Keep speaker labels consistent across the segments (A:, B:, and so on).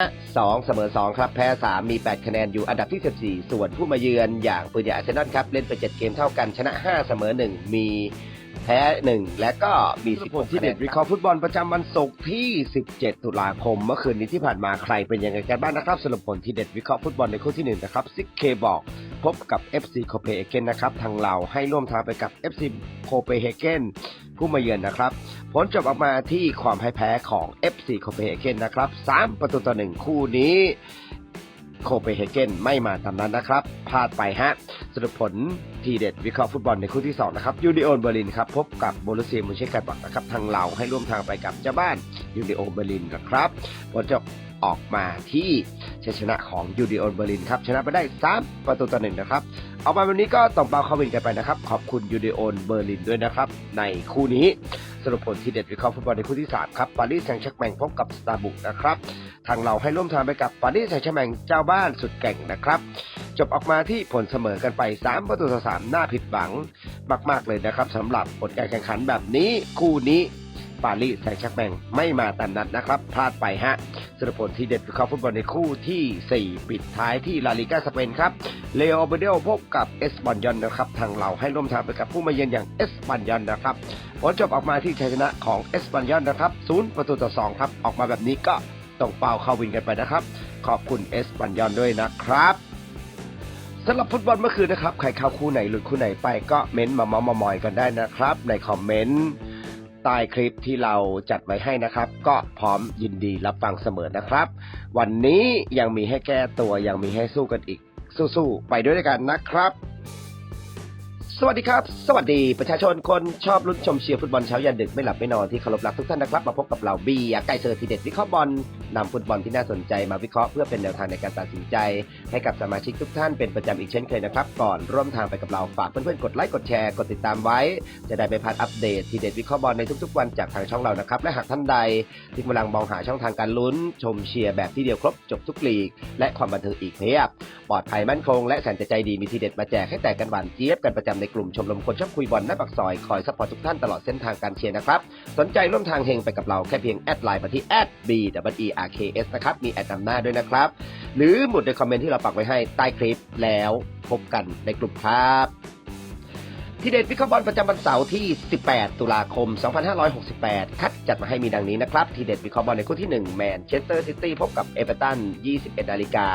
A: 2 เสมอ 2 ครับแพ้ 3 มี 8 คะแนนอยู่อันดับที่ 14 ส่วนผู้มาเยือนอย่างปืนใหญ่อาร์เซนอลครับ เล่นไป 7 เกมเท่ากันชนะ 5 เสมอ 1 มีแพ้ 1 และก็มีสิบผลที่เด็ดวิเคราะห์ฟุตบอลประจำวันศุกร์ที่ 17 ตุลาคม เมื่อคืนนี้ที่ผ่านมาใครเป็นยังไงกันบ้างนะครับสรุปผลที่เด็ดวิเคราะห์ฟุตบอลในคู่ที่ 1 นะครับซิกเคบอก พบกับ FC โคเปเฮเกนนะครับทางเราให้ร่วมทางไปกับ FC โคเปเฮเกนผู้มาเยือนนะครับ ผลจบออกมาที่ความพ่ายแพ้ของ FC โคเปเฮเกนนะครับ3ประตูต่อ1คู่นี้โคเปเฮเกนไม่มาตามนั้นนะครับพลาดไปฮะสรุปผลทีเด็ดวิเคราะห์ฟุตบอลในคู่ที่ 2 นะครับยูนิโอนเบอร์ลินครับพบกับโบรุสเซียมูนเชกลาดบักนะครับทางเราให้ร่วมทางไปกับเจ้าบ้านยูนิโอนเบอร์ลินนะครับผลจบ ออกมาที่ชัยชนะของยูนิโอนเบอร์ลินครับชนะไปได้ 3 ประตูต่อหนึ่งนะครับ เอามาวันนี้ก็ต้องเปาเข้าวินกันไปนะครับ ขอบคุณยูนิโอนเบอร์ลินด้วยนะครับ ในคู่นี้สรุปผลที่เด็ดวิเคราะห์ฟุตบอลในคู่ที่ 3 ครับปารีสแซงต์แชร์แมงพบกับสตาร์บุกนะครับ ทางเราให้ร่วมทางไปกับปารีสแซงต์แชร์แมงเจ้าบ้านสุดแก่งนะครับจบออกมาที่ผลเสมอกันไป 3 ประตูต่อ3น่าผิดหวังมาก ๆ เลยนะครับสำหรับผลการแข่งขันแบบนี้คู่นี้ ปารีสแซงชร์กแมงไม่มาตามนัดนะครับ พลาดไปฮะสรุปผลที่เด็ดเคราฟุตบอลในคู่ที่ 4 ปิดท้ายที่ลาลิกาสเปนครับเลโอเบเดลพบกับเอสปันยอนนะครับทางเราให้ร่วมทางไปกับผู้มาเยือนอย่างเอสปันยอนนะครับผลจบออกมาที่ชัยชนะของเอสปันยอนนะครับศูนย์ประตูต่อสองครับออกมาแบบนี้ก็ต้องเป่าเข้าวินกันไปนะครับ ขอบคุณเอสปันยอนด้วยนะครับสำหรับฟุตบอลเมื่อคืนนะครับ ใครเข้าคู่ไหนหลุดคู่ไหนไปก็เม้นต์มาเมามามอยกันได้นะครับ ในคอมเมนต์ ใต้คลิปที่เราจัดไว้ให้นะครับ ก็พร้อมยินดีรับฟังเสมอนะครับ วันนี้ยังมีให้แก้ตัวยังมีให้สู้กันอีกสู้ๆไปด้วยกันนะครับ สวัสดีครับ สวัสดีประชาชนคนชอบลุ้นชมเชียร์ฟุตบอลเช้ายันดึกไม่หลับไม่นอนที่เคารพรักทุกท่านนะครับ มาพบกับเราบียาไก่เซอร์ทีเด็ดวิเคราะห์บอลนำฟุตบอลที่น่าสนใจมาวิเคราะห์เพื่อเป็นแนวทางในการตัดสินใจ ให้กับสมาชิกทุกท่านเป็นประจำอีกเช่นเคยนะครับ ก่อนร่วมทางไปกับเราฝากเพื่อนๆกดไลค์กดแชร์กดติดตามไว้ จะได้ไม่พลาดอัปเดตทีเด็ดวิเคราะห์บอลในทุกๆ วันจากทางช่องเรานะครับและหากท่านใดที่กำลังมองหาช่องทางการลุ้นชมเชียร์แบบที่เดียวครบจบทุกลีก และความบันเทิงอีกเพียบปลอดภัยมั่นคงและแสนจะใจดีมีทีเด็ดมาแจกให้แต่กันหวานเจี๊ยบกันประจำในกลุ่มชมรมคนชอบคุยบอลหน้าปากซอยคอยซัพพอร์ตทุกท่านตลอดเส้นทางการเชียร์นะครับ สนใจร่วมทางเฮงไปกับเราแค่เพียงแอดไลน์มาที่ b w e r k s นะครับ มีแอดนำหน้าด้วยนะครับ หรือหมุดในคอมเมนต์ที่เราปักไว้ให้ใต้คลิปแล้วพบกันในกลุ่มครับ ที่เด็ดวิเคราะห์บอลประจำวันเสาร์ที่ 18 ตุลาคม 2568 คัดจัดมาให้มีดังนี้นะครับ ทีเด็ดวิเคราะห์บอลในคู่ที่ 1 แมนเชสเตอร์ซิตี้พบกับเอเวอร์ตัน 21 นาฬิกา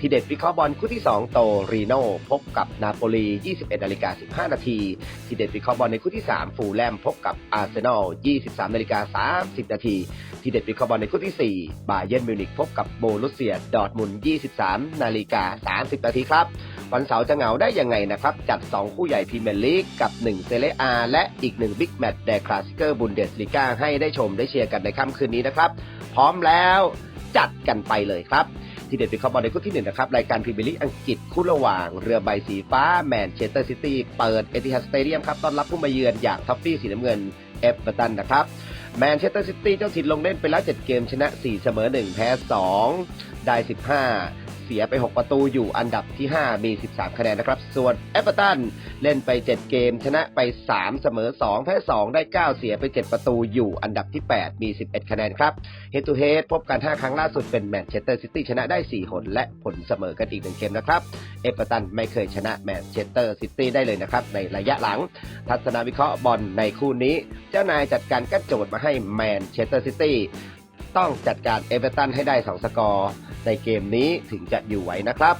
A: ทีเด็ดวิเคราะห์บอลคู่ที่ 2 โตรีโนพบกับนาโปลี 21 นาฬิกา 15 นาที ทีเด็ดวิเคราะห์บอลในคู่ที่ 3 ฟูลแลมพบกับอาร์เซนอล 23 นาฬิกา 30 นาที ทีเด็ดวิเคราะห์บอลในคู่ที่ 4 บาเยิร์นมิวนิกพบกับโบรุสเซีย ดอร์ทมุนด์23 นาฬิกา 30 นาทีครับ วันเสาร์จะเหงาได้ยังไงนะครับ จัด 2 คู่ใหญ่พรีเมียร์ลีกกับ 1 เซเลอาและอีก 1 บิ๊กแมตช์แดคลาสิเกอร์บุนเดสลิก้าให้ได้ชมได้เชียร์กันในค่ำคืนนี้นะครับ พร้อมแล้วจัดกันไปเลยครับ ทีเด็ดเป็นคอบบอลในคู่ที่หนึ่งนะครับ รายการพรีเมียร์ลีกอังกฤษคู่ระหว่าง เรือใบสีฟ้าแมนเชสเตอร์ซิตี้เปิดเอติฮัดสเตเดียมครับต้อนรับผู้มาเยือนอย่างท็อฟฟี่สีน้ำเงินเอฟเวอร์ตันนะครับแมนเชสเตอร์ซิตี้เจ้าถิ่นลงเล่นไปแล้ว 7 เกมชนะ 4 เสมอ 1 แพ้ 2 ได้ 15 สียไป 6 ประตูอยู่อันดับที่ 5 มี 13 คะแนนนะครับ ส่วนเอเวอร์ตันเล่นไป 7 เกม ชนะไป 3 เสมอ 2 แพ้ 2 ได้ 9 เสียไป 7 ประตูอยู่อันดับที่ 8 มี 11 คะแนนครับเฮด to เฮดพบกัน 5 ครั้งล่าสุดเป็นแมนเชสเตอร์ซิตี้ชนะได้ 4 หน และผลเสมอกันอีก 1 เกมนะครับเอเวอร์ตันไม่เคยชนะแมนเชสเตอร์ซิตี้ได้เลยนะครับในระยะหลัง ทัศนวิเคราะห์บอลในคู่นี้ เจ้านายจัดการกั้นโจทย์มาให้แมนเชสเตอร์ซิตี้ต้องจัดการเอเวอร์ตันให้ได้ 2 สกอร์ ในเกมนี้ถึงจะอยู่ไหวนะครับ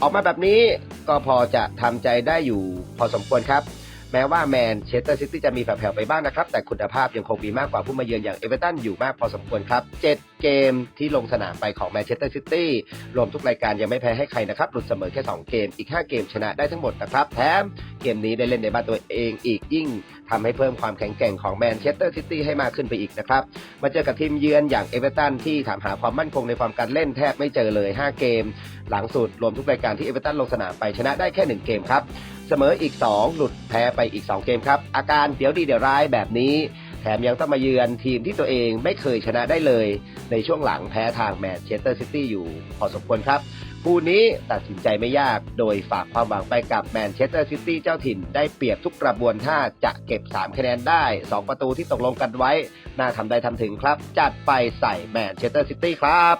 A: ออกมาแบบนี้ก็พอจะทำใจได้อยู่พอสมควรครับ แม้ว่าแมนเชสเตอร์ซิตี้จะมีแผ่วๆไปบ้างนะครับ แต่คุณภาพยังคงมีมากกว่าผู้มาเยือนอย่างเอเวอเรตันอยู่มากพอสมควรครับ 7 เกมที่ลงสนามไปของแมนเชสเตอร์ซิตี้รวมทุกรายการยังไม่แพ้ให้ใครนะครับหลุดเสมอแค่ 2 เกมอีก 5 เกมชนะได้ทั้งหมดนะครับแถม เกมนี้ได้เล่นในบ้านตัวเองอีกยิ่งทำให้เพิ่มความแข็งแกร่งของแมนเชสเตอร์ซิตี้ให้มากขึ้นไปอีกนะครับ มาเจอกับทีมเยือนอย่างเอเวอเรตันที่ถามหาความมั่นคงในความการเล่นแทบไม่เจอเลย 5 เกม หลังสุดรวมทุกรายการที่เอเวอเรตันลงสนามไปชนะได้แค่ 1 เกมครับ เสมออีก 2 หลุดแพ้ไปอีก 2 เกมครับ อาการเดี๋ยวดีเดี๋ยวร้ายแบบนี้ แถมยังต้องมาเยือนทีมที่ตัวเองไม่เคยชนะได้เลย ในช่วงหลังแพ้ทางแมนเชสเตอร์ซิตี้อยู่พอสมควรครับคู่นี้ตัดสินใจไม่ยากโดยฝากความหวังไปกับแมนเชสเตอร์ซิตี้เจ้าถิ่นได้เปรียบทุกกระบวนท่าจะเก็บ 3 คะแนนได้ 2 ประตูที่ตกลงกันไว้ น่าทำได้ทำถึงครับ จัดไปใส่แมนเชสเตอร์ซิตี้ครับ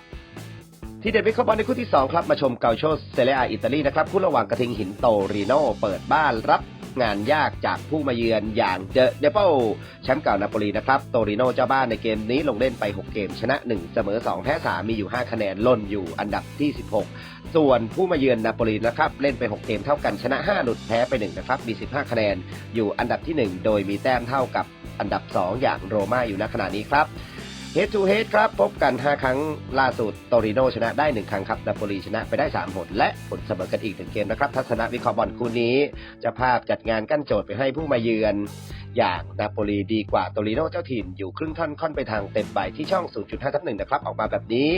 A: ที่เด็ดวิเคราะห์บอลในคู่ที่ 2 ครับ มาชมเกาโชเซเรียอิตาลีนะครับ คู่ระหว่างกระทิงหินโตรีโนเปิดบ้านรับ งานยากจากผู้มาเยือนอย่างเดอะเดเปิลแชมป์เก่านาโปลีนะครับ โตริโนเจ้าบ้านในเกมนี้ลงเล่นไป 6 เกม ชนะ 1 เสมอ 2 แพ้ 3 มีอยู่ 5 คะแนนล่นอยู่อันดับที่ 16 ส่วนผู้มาเยือนนาโปลีนะครับ เล่นไป 6 เกมเท่ากันชนะ 5 หลุดแพ้ไป 1 นะครับ มี 15 คะแนนอยู่อันดับที่ 1 โดยมีแต้มเท่ากับอันดับ 2 อย่างโรม่าอยู่ณขณะนี้ครับ Head to Head ครับ พบกัน 5 ครั้งล่าสุดโตริโนชนะได้ 1 ครั้งครับนาโปลีชนะไปได้ 3 หน และผลเสมอกันอีก1เกมนะครับ ทัศนะวิเคราะห์บอลคู่นี้จะภาพจัดงานกั้นโจทย์ไปให้ผู้มาเยือน อย่างนาโปลีดีกว่าโตริโนเจ้าถิ่นอยู่ครึ่งท่อนค่อนไปทางเต็มใบที่ช่อง 0.5ทับ1นะครับ ออกมาแบบนี้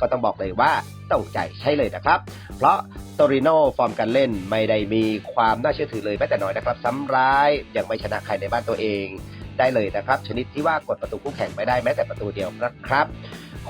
A: ก็ต้องบอกเลยว่าต้องใจใช่เลยนะครับ เพราะโตริโนฟอร์มการเล่นไม่ได้มีความน่าเชื่อถือเลยแม้แต่น้อยนะครับซ้ำร้ายยังไม่ชนะใครในบ้านตัวเอง ได้เลยนะครับ ชนิดที่ว่ากดประตูคู่แข่งไม่ได้แม้แต่ประตูเดียวนะครับ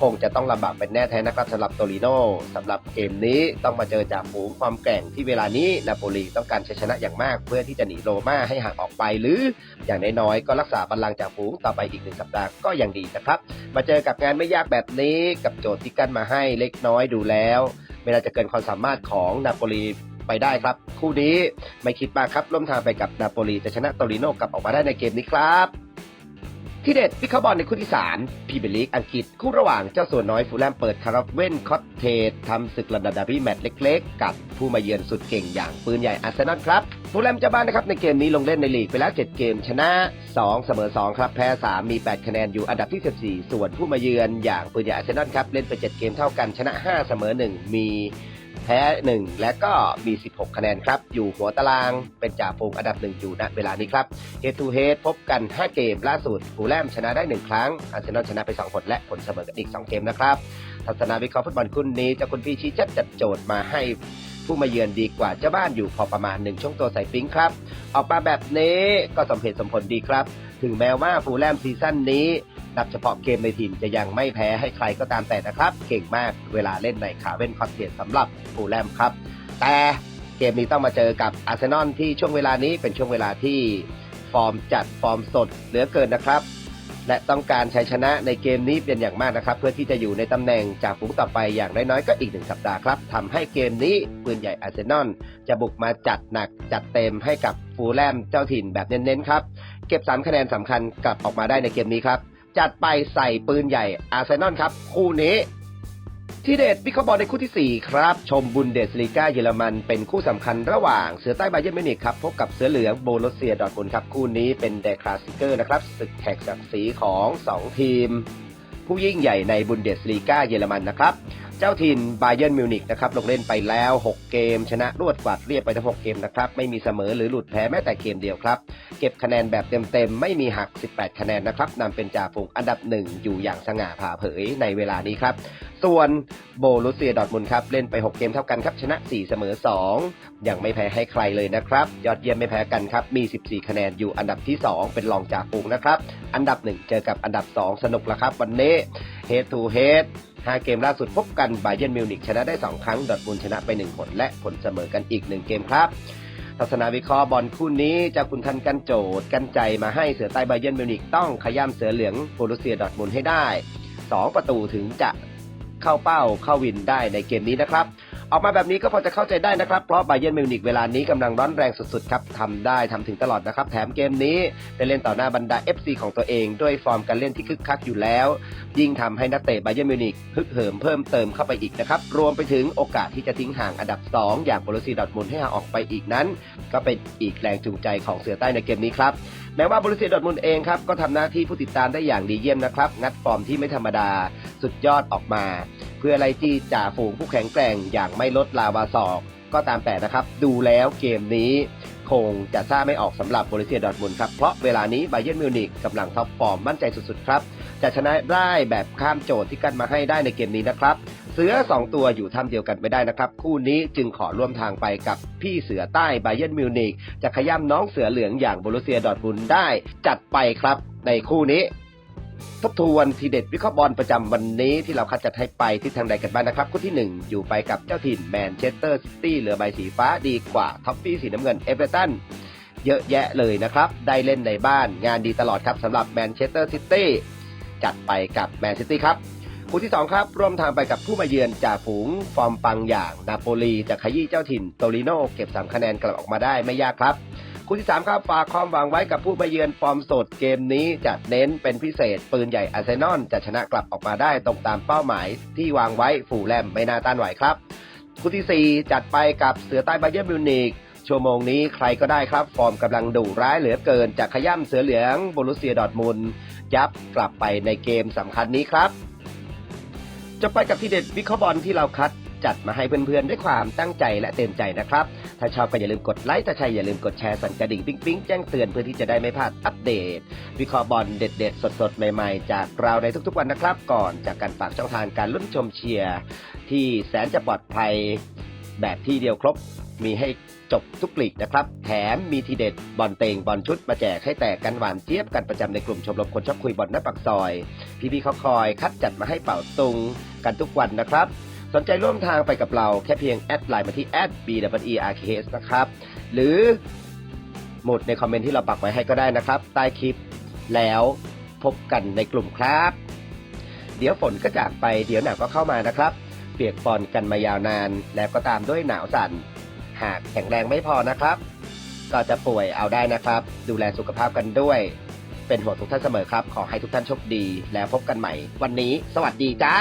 A: คงจะต้องลำบากเป็นแน่แท้นะครับสำหรับโตริโนสำหรับเกมนี้ต้องมาเจอจ่าฝูงความแกร่งที่เวลานี้นาโปลีต้องการชัยชนะอย่างมาก เพื่อที่จะหนีโรม่าให้ห่างออกไปหรืออย่างน้อยๆก็รักษาบัลลังก์จ่าฝูงต่อไปอีกหนึ่งสัปดาห์ก็ยังดีนะครับ มาเจอกับงานไม่ยากแบบนี้กับโจทย์ที่กั้นมาให้เล็กน้อยดูแล้วไม่น่าจะเกินความสามารถของนาโปลี ไปได้ครับ คู่นี้ไม่คิดมากครับร่วมทางไปกับนาโปลีจะชนะโตริโนกลับออกมาได้ในเกมนี้ครับที่เด็ดวิเคราะห์บอลในคู่ที่3พรีเมียร์ลีกอังกฤษคู่ระหว่างเจ้าสัวนน้อยฟูลแลมเปิดคาราเวนคอตเทสทำศึกระดับดาร์บี้แมตช์เล็กๆ กับผู้มาเยือนสุดเก่งอย่างปืนใหญ่อาร์เซนอลครับฟูลแลมจ้าบ้านนะครับในเกมนี้ลงเล่นในลีกไปแล้ว 7 เกมชนะ 2 เสมอ 2 ครับ แพ้ 3 มี 8 คะแนนอยู่อันดับที่ 14 ส่วนผู้มาเยือนอย่างปืนใหญ่อาร์เซนอลครับเล่นไป 7 เกมเท่ากันชนะ 5 เสมอ 1 มี แพ้ 1 และก็มี 16 คะแนนครับ อยู่หัวตารางเป็นจ่าฝูงอันดับ1อยู่ณเวลานี้ครับเฮดทูเฮดพบกัน 5 เกมล่าสุดฟูแลมชนะได้ 1 ครั้งอาร์เซนอลชนะไป 2 ผลและผลเสมอกันอีก 2 เกมนะครับทัศนาวิเคราะห์ฟุตบอลคู่นี้เจะคุณพี่ชี้ชัดจัดโจทย์มาให้ผู้มาเยือนดีกว่าเจ้าบ้านอยู่พอประมาณหนึ่งช่วงตัวใส่ปิ๊งครับ ออกมาแบบนี้ก็สมเหตุสมผลดีครับ ถึงแม้ว่าฟูแลมซีซั่นนี้ นับเฉพาะเกมในทีมจะยังไม่แพ้ให้ใครก็ตามแต่นะครับ เก่งมากเวลาเล่นในขาเว่นคอนเทสสำหรับฟูลแลมครับ แต่เกมนี้ต้องมาเจอกับอาร์เซนอลที่ช่วงเวลานี้เป็นช่วงเวลาที่ฟอร์มจัดฟอร์มสดเหลือเกินนะครับ และต้องการชัยชนะในเกมนี้เป็นอย่างมากนะครับ เพื่อที่จะอยู่ในตำแหน่งจากฝูงต่อไปอย่างน้อยๆก็อีกหนึ่งสัปดาห์ครับทำให้เกมนี้ปืนใหญ่อาร์เซนอลจะบุกมาจัดหนักจัดเต็มให้กับฟูลแลมเจ้าถิ่นแบบเน้นๆครับเก็บ3คะแนนสำคัญกลับออกมาได้ในเกมนี้ครับ จัดไปใส่ปืนใหญ่อาร์เซนอลครับ คู่นี้ ที่เด็ดวิเคราะห์บอลในคู่ที่ 4 ครับ ชมบุนเดสลีกาเยอรมันเป็นคู่สำคัญระหว่างเสือใต้บาเยร์มิวนิกครับ พบกับเสือเหลืองโบโลเซียดอร์ทมุนครับ คู่นี้เป็นเดคลาสสิเกอร์นะครับศึกแข่งศักดิ์ศรีของ 2 ทีม ผู้ยิ่งใหญ่ในบุนเดสลีกาเยอรมันนะครับ เจ้าถิ่นบาเยิร์นมิวนิกนะครับลงเล่นไปแล้ว 6 เกม ชนะรวดกวาดเรียบไปทั้ง 6 เกมนะครับ ไม่มีเสมอหรือหลุดแพ้แม้แต่เกมเดียวครับ เก็บคะแนนแบบเต็มๆ ไม่มีหัก 18 คะแนนนะครับนำเป็นจ่าฝูงอันดับหนึ่งอยู่อย่างสง่าผ่าเผยในเวลานี้ครับ ส่วนโบลูเซียดอทมุนครับ เล่นไป 6 เกมเท่ากันครับ ชนะ 4 เสมอ 2 ยังไม่แพ้ให้ใครเลยนะครับ ยอดเยี่ยมไม่แพ้กันครับ มี 14 คะแนนอยู่อันดับที่ 2 เป็นรองจ่าฝูงนะครับ อันดับ 1 เจอกับอันดับ 2 สนุกละครับ วันนี้ Head to Head 5 เกมล่าสุดพบกันไบเยนมิวนิกชนะได้ 2 ครั้ง ดอทมุลชนะไป 1 ผล และผลเสมอกันอีก 1 เกมครับทัศนาวิเคราะห์บอลคู่นี้เจะคุณทันกันโจทย์กันใจมาให้เสือใต้ไบเยนมิวนิกต้องขย้ำเสือเหลืองโบรุเซียดอทมุลให้ได้ 2 ประตูถึงจะเข้าเป้าเข้าวินได้ในเกมนี้นะครับ ออกมาแบบนี้ก็พอจะเข้าใจได้นะครับ เพราะไบเย r n m มิวนิกเวลานี้กำลังร้อนแรงสุดๆครับทำได้ทำถึงตลอดนะครับ แถมเกมนี้ได้เล่นต่อหน้าบรรดา FC ของตัวเอง ด้วยฟอร์มการเล่นที่คึกคักอยู่แล้ว ยิ่งทำให้นักเตะไบเย r n m มิวนิกฮึกเหิมเพิ่มเติมเข้าไปอีกนะครับ รวมไปถึงโอกาสที่จะทิ้งห่างอันดับ 2 อย่างโบรูซีดอทมุนให้ห่างออกไปอีกนั้น ก็เป็นอีกแรงจูงใจของเสือใต้ในเกมนี้ครับแม้ว่าบรูเซียดอทมุนเองครับก็ทำหน้าที่ผู้ติดตามได้อย่างดีเยี่ยมนะครับ งัดฟอร์มที่ไม่ธรรมดาสุดยอดออกมา เพื่อไล่จี้จ่าฝูงผู้แข็งแกร่งอย่างไม่ลดลาวาศอกก็ตามแต่นะครับ ดูแล้วเกมนี้คงจะทราบไม่ออกสำหรับบริเซียดอร์ทมุนครับ เพราะเวลานี้ไบเยนมิวนิกกำลังท็อปฟอร์มมั่นใจสุดๆครับ จะชนะได้แบบข้ามโจทย์ที่กันมาให้ได้ในเกมนี้นะครับ เสือ 2 ตัวอยู่ถ้ำเดียวกันไม่ได้นะครับ คู่นี้จึงขอร่วมทางไปกับพี่เสือใต้ไบเยนมิวนิกจะขย้ำน้องเสือเหลืองอย่างบรูเซียดอร์ทมุนได้จัดไปครับในคู่นี้ ทบทวนทีเด็ดวิเคราะห์บอลประจำวันนี้ที่เราคัดจัดให้ไปที่ทางใดกันบ้างนะครับคู่ที่ 1 อยู่ไปกับเจ้าถิ่นแมนเชสเตอร์ซิตี้เหลือใบสีฟ้าดีกว่าท็อปปี้สีน้ำเงินเอเวอร์ตันเยอะแยะเลยนะครับ ได้เล่นในบ้านงานดีตลอดครับสำหรับแมนเชสเตอร์ซิตี้จัดไปกับแมนซิตี้ครับคู่ที่ 2 ครับ ร่วมทางไปกับผู้มาเยือนจ่าฝูงฟอร์มปังอย่างนาโปลีจากขยี้เจ้าถิ่นโตริโนเก็บ3คะแนนกลับออกมาได้ไม่ยากครับ คู่ที่ 3 ครับฝากความหวังไว้กับผู้มาเยือนฟอร์มสดเกมนี้จะเน้นเป็นพิเศษ ปืนใหญ่อาร์เซนอลจะชนะกลับออกมาได้ตรงตามเป้าหมายที่วางไว้ฝูแลมไม่น่าต้านไหวครับ คู่ที่ 4 จัดไปกับเสือใต้บาเยร์นมิวนิกชั่วโมงนี้ใครก็ได้ครับ ฟอร์มกำลังดุร้ายเหลือเกินจากขย่ำเสือเหลืองบรุสเซียดอทมุนยับกลับไปในเกมสำคัญนี้ครับ จะไปกับที่เด็ดวิเคราะห์บอลที่เราคัด จัดมาให้เพื่อนๆ ด้วยความตั้งใจและเต็มใจนะครับ ถ้าชอบก็อย่าลืมกดไลค์ ถ้าใช่อย่าลืมกดแชร์สั่นกระดิ่งปิ๊งปิ๊งแจ้งเตือนเพื่อที่จะได้ไม่พลาดอัปเดต วิเคราะห์บอลเด็ด ๆ สดๆ ใหม่ๆ จากเราในทุกๆวันนะครับ ก่อนจากการฝากช่องทางการลุ้นชมเชียร์ที่แสนจะปลอดภัยแบบที่เดียวครบมีให้จบทุกลีกนะครับ แถมมีทีเด็ดบอลเตงบอลชุดมาแจกให้แตกกันหวานเจี๊ยบกันประจำในกลุ่มชมรมคนชอบคุยบอลหน้าปากซอย พี่ๆเขาคอยคัดจัดมาให้เป่าตุงกันทุกวันนะครับ สนใจร่วมทางไปกับเราแค่เพียงแอดไลน์มาที่ b w e r k s นะครับ หรือหมุดในคอมเมนต์ที่เราปักไว้ให้ก็ได้นะครับ ใต้คลิปแล้วพบกันในกลุ่มครับ เดี๋ยวฝนก็จากไปเดี๋ยวหนาวก็เข้ามานะครับ เปียกปอนกันมายาวนาน แล้วก็ตามด้วยหนาวสั่น หากแข็งแรงไม่พอนะครับ ก็จะป่วยเอาได้นะครับ ดูแลสุขภาพกันด้วย เป็นห่วงทุกท่านเสมอครับ ขอให้ทุกท่านโชคดี แล้วพบกันใหม่ วันนี้ สวัสดีจ้า